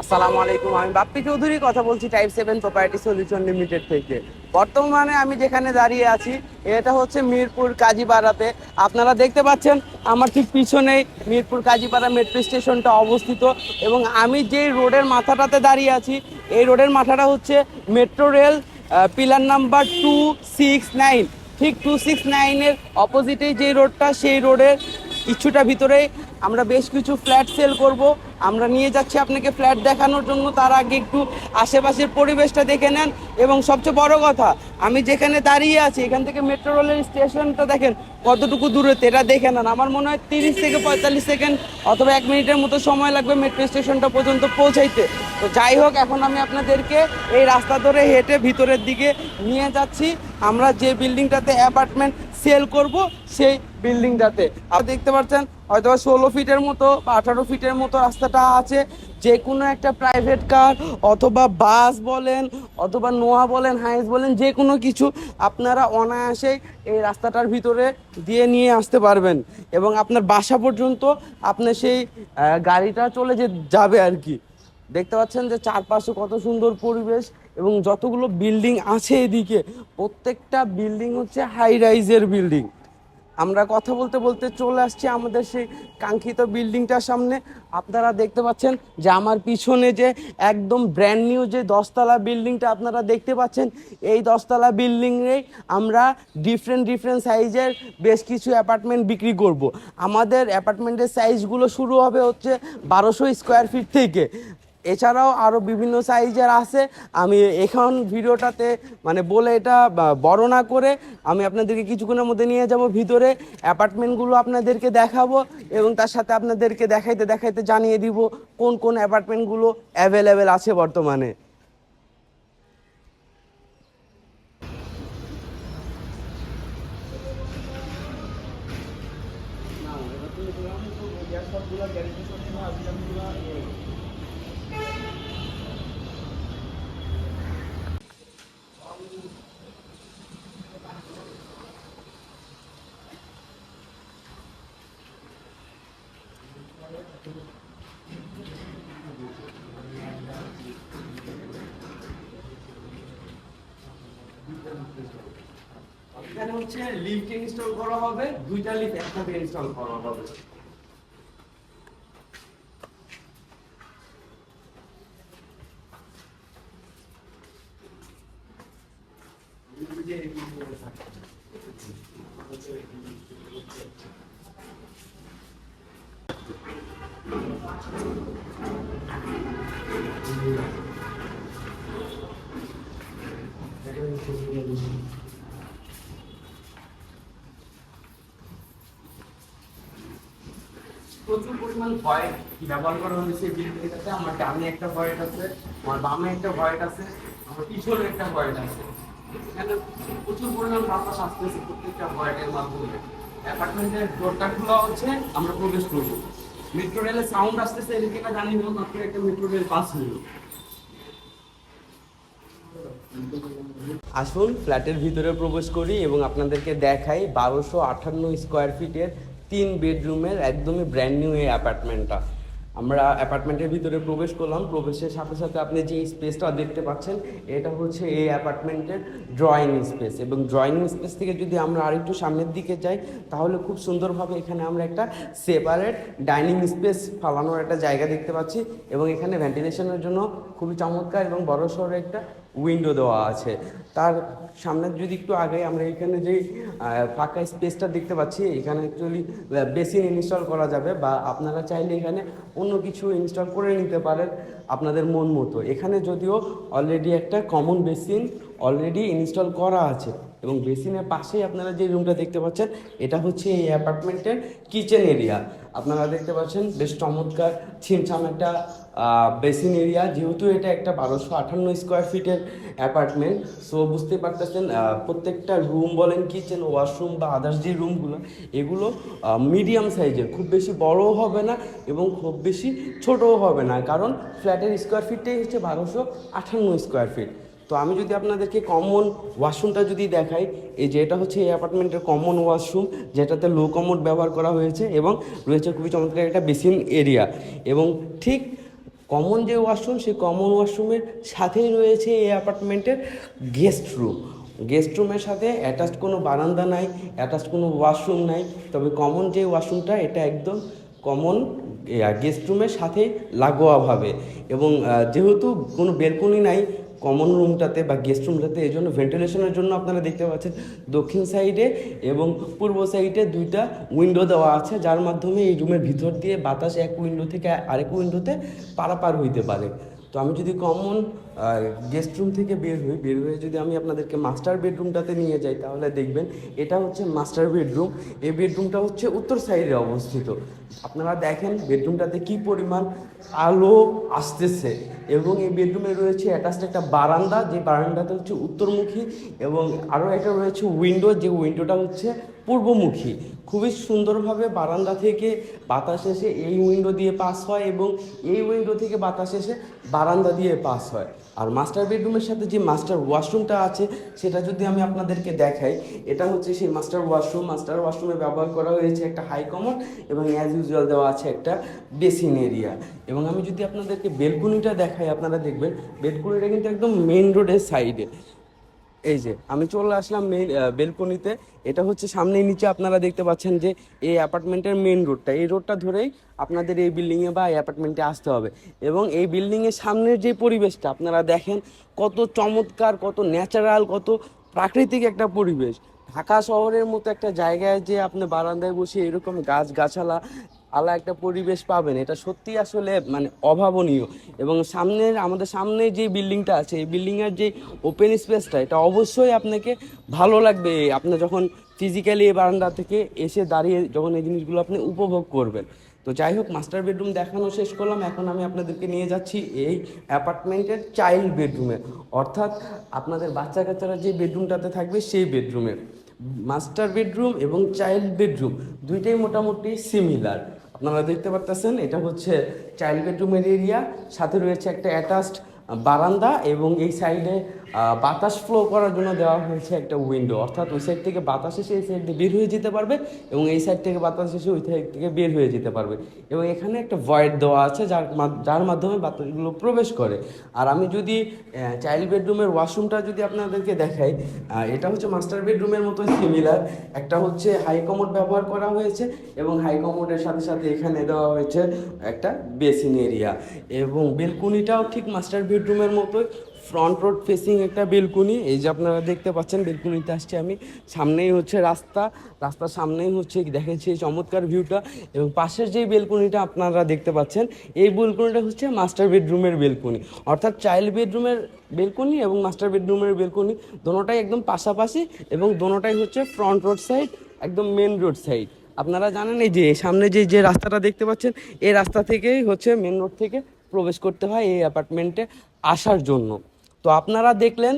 আসসালামু আলাইকুম। আমি বাপ্পি চৌধুরী, কথা বলছি type seven property solution limited থেকে। বর্তমানে আমি যেখানে দাঁড়িয়ে আছি, এটা হচ্ছে মিরপুর কাজীপাড়াতে। আপনারা দেখতে পাচ্ছেন, আমার ঠিক পিছনেই মিরপুর কাজীপাড়া মেট্রো স্টেশনটা অবস্থিত। এবং আমি যেই রোডের মাথাটাতে দাঁড়িয়ে আছি, এই রোডের মাথাটা হচ্ছে metro rail pillar number two six nine ঠিক টু সিক্স নাইনের অপোজিটেই যে রোডটা সেই রোডের কিছুটা ভিতরেই আমরা বেশ কিছু ফ্ল্যাট সেল করব। আমরা নিয়ে যাচ্ছি আপনাকে ফ্ল্যাট দেখানোর জন্য, তার আগে একটু আশেপাশের পরিবেশটা দেখে নেন। এবং সবচেয়ে বড় কথা, আমি যেখানে দাঁড়িয়ে আছি, এখান থেকে মেট্রো রেলের স্টেশনটা দেখেন কতটুকু দূরত্ব, এটা দেখে নেন। আমার মনে হয় তিরিশ থেকে পঁয়তাল্লিশ সেকেন্ড অথবা এক মিনিটের মতো সময় লাগবে মেট্রো স্টেশনটা পর্যন্ত পৌঁছাইতে। তো যাই হোক, এখন আমি আপনাদেরকে এই রাস্তা ধরে হেঁটে ভিতরের দিকে নিয়ে যাচ্ছি। আমরা যে বিল্ডিংটাতে অ্যাপার্টমেন্ট সেল করব, সেই বিল্ডিংটাতে আপনি দেখতে পাচ্ছেন হয়তো ষোলো ফিটের মতো বা আঠারো ফিটের মতো রাস্তাটা আছে। যে কোনো একটা প্রাইভেট কার অথবা বাস বলেন, অথবা নোয়া বলেন হাইস বলেন যে কোনো কিছু আপনারা অনায়াসেই এই রাস্তাটার ভিতরে দিয়ে নিয়ে আসতে পারবেন। এবং আপনার বাসা পর্যন্ত আপনার সেই গাড়িটা চলে যে যাবে আর কি। দেখতে পাচ্ছেন যে চারপাশে কত সুন্দর পরিবেশ এবং যতগুলো বিল্ডিং আছে এদিকে, প্রত্যেকটা বিল্ডিং হচ্ছে হাই রাইজের বিল্ডিং আমরা কথা বলতে বলতে চলে আসছি আমাদের সেই কাঙ্ক্ষিত বিল্ডিংটার সামনে আপনারা দেখতে পাচ্ছেন যে আমার পিছনে যে একদম ব্র্যান্ড নিউ যে দশতলা বিল্ডিংটা আপনারা দেখতে পাচ্ছেন, এই দশতলা বিল্ডিংয়েই আমরা ডিফারেন্ট ডিফারেন্ট সাইজের বেশ কিছু অ্যাপার্টমেন্ট বিক্রি করব। আমাদের অ্যাপার্টমেন্টের সাইজগুলো শুরু হবে হচ্ছে বারোশো স্কোয়ার ফিট থেকে এছাড়াও আরও বিভিন্ন সাইজের আছে। আমি এখন ভিডিওটাতে মানে বলে এটা বড় না করে আমি আপনাদেরকে কিছুক্ষণের মধ্যে নিয়ে যাব। ভিতরে অ্যাপার্টমেন্টগুলো আপনাদেরকে দেখাবো এবং তার সাথে আপনাদেরকে দেখাইতে দেখাইতে জানিয়ে দিব কোন কোন অ্যাপার্টমেন্টগুলো অ্যাভেলেবেল আছে বর্তমানে। এখানে হচ্ছে লিফট ইনস্টল করা হবে দুইটা লিফট একসাথে ইনস্টল করা হবে। প্রচুর পরিমাণ ভয়েট ব্যবহার করা হয়েছে আমার ডানে একটা ভয়েট আছে, আমার বামে একটা ভয়েট আছে, আমার পিছনে একটা ভয়েট আছে। প্রচুর পরিমাণ বাতাস আসতেছে প্রত্যেকটা ভয়েটের মাধ্যমে। অ্যাপার্টমেন্টের ডোরটা খোলা হচ্ছে, আমরা প্রবেশ করব। মেট্রো রেলের সাউন্ড আসতেছে, এদিকে জানি না একটা মেট্রো রেল পাস হলো। আসুন, ফ্ল্যাটের ভিতরে প্রবেশ করি এবং আপনাদেরকে দেখাই বারোশো আটান্ন স্কোয়ার ফিটের তিন বেডরুমের একদমই ব্র্যান্ড নিউ এই অ্যাপার্টমেন্টটা আমরা অ্যাপার্টমেন্টের ভিতরে প্রবেশ করলাম। প্রবেশের সাথে সাথে আপনি যে স্পেসটা দেখতে পাচ্ছেন, এটা হচ্ছে এই অ্যাপার্টমেন্টের ড্রয়িং স্পেস এবং ড্রয়িং স্পেস থেকে যদি আমরা আরেকটু সামনের দিকে যাই, তাহলে খুব সুন্দরভাবে এখানে আমরা একটা সেপারেট ডাইনিং স্পেস ফালানোর একটা জায়গা দেখতে পাচ্ছি এবং এখানে ভেন্টিলেশনের জন্য খুবই চমৎকার এবং বড় সড়ো একটা উইন্ডো দেওয়া আছে। তার সামনে যদি একটু আগে আমরা এখানে যে ফাঁকা স্পেসটা দেখতে পাচ্ছি, এখানে অ্যাকচুয়ালি বেসিন ইনস্টল করা যাবে বা আপনারা চাইলে এখানে অন্য কিছু ইনস্টল করে নিতে পারেন আপনাদের মন মতো। এখানে যদিও অলরেডি একটা কমন বেসিন অলরেডি ইনস্টল করা আছে। এবং বেসিনের পাশেই আপনারা যে রুমটা দেখতে পাচ্ছেন, এটা হচ্ছে এই অ্যাপার্টমেন্টের কিচেন এরিয়া আপনারা দেখতে পাচ্ছেন, বেশ চমৎকার, ছিমছাম একটা বেসিন এরিয়া যেহেতু এটা একটা বারোশো আটান্ন স্কোয়ার ফিটের অ্যাপার্টমেন্ট সো বুঝতে পারতেছেন প্রত্যেকটা রুম বলেন কিচেন ওয়াশরুম বা আদার্স যে রুমগুলো এগুলো মিডিয়াম সাইজের খুব বেশি বড়ও হবে না এবং খুব বেশি ছোটও হবে না। কারণ ফ্ল্যাটের স্কোয়ার ফিটটাই হচ্ছে বারোশো আটান্ন স্কোয়ার ফিট তো আমি যদি আপনাদেরকে কমন ওয়াশরুমটা যদি দেখাই, এই যে এটা হচ্ছে এই অ্যাপার্টমেন্টের কমন ওয়াশরুম যেটাতে লো কমোড ব্যবহার করা হয়েছে এবং রয়েছে খুবই চমৎকার একটা বেসিন এরিয়া এবং ঠিক কমন যে ওয়াশরুম সেই কমন ওয়াশরুমের সাথেই রয়েছে এই অ্যাপার্টমেন্টের গেস্ট রুম গেস্ট রুমের সাথে অ্যাটাচড কোনো বারান্দা নাই অ্যাটাচড কোনো ওয়াশরুম নাই, তবে কমন যে ওয়াশরুমটা এটা একদম কমন গেস্ট রুমের সাথে লাগোয়াভাবে এবং যেহেতু কোনো বেলকনি নাই কমন রুমটাতে বা গেস্ট রুমটাতে এই জন্য ভেন্টিলেশনের জন্য আপনারা দেখতে পাচ্ছেন দক্ষিণ সাইডে এবং পূর্ব সাইডে দুইটা উইন্ডো দেওয়া আছে, যার মাধ্যমে এই রুমের ভিতর দিয়ে বাতাস এক উইন্ডো থেকে আরেক উইন্ডোতে পারাপার হইতে পারে। তো আমি যদি কমন গেস্ট রুম থেকে বের হই, বের হয়ে যদি আমি আপনাদেরকে মাস্টার বেডরুমটাতে নিয়ে যাই, তাহলে দেখবেন এটা হচ্ছে মাস্টার বেডরুম এই বেডরুমটা হচ্ছে উত্তর সাইডে অবস্থিত। আপনারা দেখেন বেডরুমটাতে কি পরিমাণ আলো আসতেছে এবং এই বেডরুমে রয়েছে অ্যাটাচড একটা বারান্দা, যে বারান্দাটা হচ্ছে উত্তরমুখী এবং আরও একটা রয়েছে উইন্ডো যে উইন্ডোটা হচ্ছে পূর্বমুখী। খুবই সুন্দরভাবে বারান্দা থেকে বাতাস এসে এই উইন্ডো দিয়ে পাস হয় এবং এই উইন্ডো থেকে বাতাস এসে বারান্দা দিয়ে পাস হয়। আর মাস্টার বেডরুমের সাথে যে মাস্টার ওয়াশরুমটা আছে, সেটা যদি আমি আপনাদেরকে দেখাই, এটা হচ্ছে সেই মাস্টার ওয়াশরুম মাস্টার ওয়াশরুমে ব্যবহার করা হয়েছে একটা হাই কমন এবং অ্যাজ ইউজুয়াল দেওয়া আছে একটা বেসিন এরিয়া এবং আমি যদি আপনাদেরকে বেলকুনিটা দেখাই, আপনারা দেখবেন বেলকুনিটা কিন্তু একদম মেন রোডের সাইডে এই যে, আমি চলে আসলাম মেইন বেলকনিতে। এটা হচ্ছে সামনেই নিচে আপনারা দেখতে পাচ্ছেন যে, এই অ্যাপার্টমেন্টের মেইন রোডটা। এই রোডটা ধরেই আপনাদের এই বিল্ডিংয়ে বা এই অ্যাপার্টমেন্টে আসতে হবে। এবং এই বিল্ডিংয়ের সামনের যে পরিবেশটা, আপনারা দেখেন কত চমৎকার, কত ন্যাচারাল কত প্রাকৃতিক একটা পরিবেশ। ঢাকা শহরের মতো একটা জায়গায় যে আপনি বারান্দায় বসে এরকম গাছ গাছালা আলা একটা পরিবেশ পাবেন। এটা সত্যি আসলে মানে অভাবনীয়। এবং সামনের, আমাদের সামনে যে বিল্ডিংটা আছে, এই বিল্ডিংয়ের যে ওপেন স্পেসটা এটা অবশ্যই আপনাকে ভালো লাগবে। আপনি যখন ফিজিক্যালি এই বারান্দা থেকে এসে দাঁড়িয়ে যখন এই জিনিসগুলো আপনি উপভোগ করবেন। তো যাই হোক মাস্টার বেডরুম দেখানো শেষ করলাম। এখন আমি আপনাদেরকে নিয়ে যাচ্ছি এই অ্যাপার্টমেন্টের চাইল্ড বেডরুমে অর্থাৎ আপনাদের বাচ্চা কাচ্চারা যে বেডরুমটাতে থাকবে, সেই বেডরুমে মাস্টার বেডরুম এবং চাইল্ড বেডরুম দুইটাই মোটামুটি সিমিলার আপনারা দেখতে পারতেছেন, এটা হচ্ছে চাইল্ড বেডরুমের এরিয়া সাথে রয়েছে একটা অ্যাটাচড বারান্দা এবং এই সাইডে বাতাস ফ্লো করার জন্য দেওয়া হয়েছে একটা উইন্ডো অর্থাৎ ওই সাইড থেকে বাতাস এসে এই সাইড দিয়ে বের হয়ে যেতে পারবে এবং এই সাইড থেকে বাতাস এসে ওই সাইড থেকে বের হয়ে যেতে পারবে। এবং এখানে একটা ভয়েড দেওয়া আছে যার যার মাধ্যমে বাতাসগুলো প্রবেশ করে। আর আমি যদি চাইল্ড বেডরুমের ওয়াশরুমটা যদি আপনাদেরকে দেখাই এটা হচ্ছে মাস্টার বেডরুমের মতো সিমিলার একটা হচ্ছে হাই কমোড ব্যবহার করা হয়েছে এবং হাই কমোডের সাথে সাথে এখানে দেওয়া হয়েছে একটা বেসিন এরিয়া এবং বেলকুনিটাও ঠিক মাস্টার বেডরুমের মতোই। ফ্রন্ট রোড ফেসিং একটা বেলকুনি, এই যে আপনারা দেখতে পাচ্ছেন, বেলকুনিতে আসছি আমি। সামনেই হচ্ছে রাস্তা, রাস্তার সামনেই হচ্ছে সেই চমৎকার ভিউটা এবং পাশের যেই বেলকুনিটা আপনারা দেখতে পাচ্ছেন, এই বেলকুনিটা হচ্ছে মাস্টার বেডরুমের বেলকুনি। অর্থাৎ চাইল্ড বেডরুমের বেলকুনি এবং মাস্টার বেডরুমের বেলকুনি দোনোটাই একদম পাশাপাশি এবং দোনোটাই হচ্ছে ফ্রন্ট রোড সাইড একদম মেন রোড সাইড আপনারা জানেন এই যে, সামনে যে যে রাস্তাটা দেখতে পাচ্ছেন, এই রাস্তা থেকেই হচ্ছে মেন রোড থেকে প্রবেশ করতে হয় এই অ্যাপার্টমেন্টে আসার জন্য। তো আপনারা দেখলেন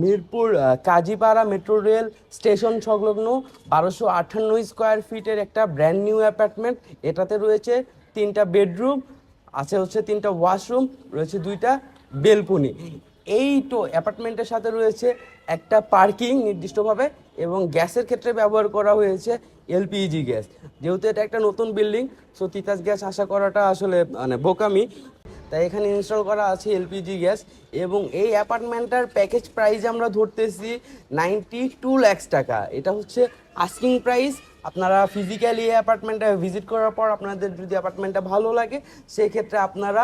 Mirpur Kazipara metro rail station সংলগ্ন বারোশো আটান্ন স্কোয়ার ফিটের একটা ব্র্যান্ড নিউ অ্যাপার্টমেন্ট এটাতে রয়েছে তিনটা বেডরুম আছে হচ্ছে তিনটা ওয়াশরুম রয়েছে দুইটা বেলকনি এই তো অ্যাপার্টমেন্টের সাথে রয়েছে একটা পার্কিং নির্দিষ্টভাবে এবং গ্যাসের ক্ষেত্রে ব্যবহার করা হয়েছে এলপিজি গ্যাস যেহেতু এটা একটা নতুন বিল্ডিং সো তিতাস গ্যাস আশা করাটা আসলে মানে বোকামি। তাই এখানে ইনস্টল করা আছে এলপিজি গ্যাস এবং এই অ্যাপার্টমেন্টটার প্যাকেজ প্রাইস আমরা ধরতেছি নাইনটি টু ল্যাক্স টাকা। এটা হচ্ছে আস্কিং প্রাইস আপনারা ফিজিক্যালি এই অ্যাপার্টমেন্টটা ভিজিট করার পর আপনাদের যদি অ্যাপার্টমেন্টটা ভালো লাগে, সেক্ষেত্রে আপনারা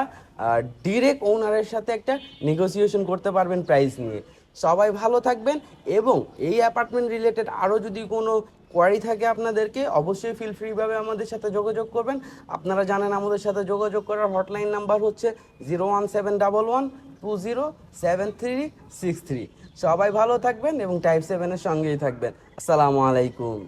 ডিরেক্ট ওনারের সাথে একটা নেগোসিয়েশন করতে পারবেন প্রাইস নিয়ে। সবাই ভালো থাকবেন এবং এই অ্যাপার্টমেন্ট রিলেটেড আরও যদি কোনো কোয়ারি থাকে আপনাদেরকে, অবশ্যই ফিল ফ্রিভাবে আমাদের সাথে যোগাযোগ করবেন। আপনারা জানেন আমাদের সাথে যোগাযোগ করার হটলাইন নাম্বার হচ্ছে zero one seven double one two zero seven three six three সবাই ভালো থাকবেন এবং টাইপ সেভেনের সঙ্গেই থাকবেন। আসসালামু আলাইকুম।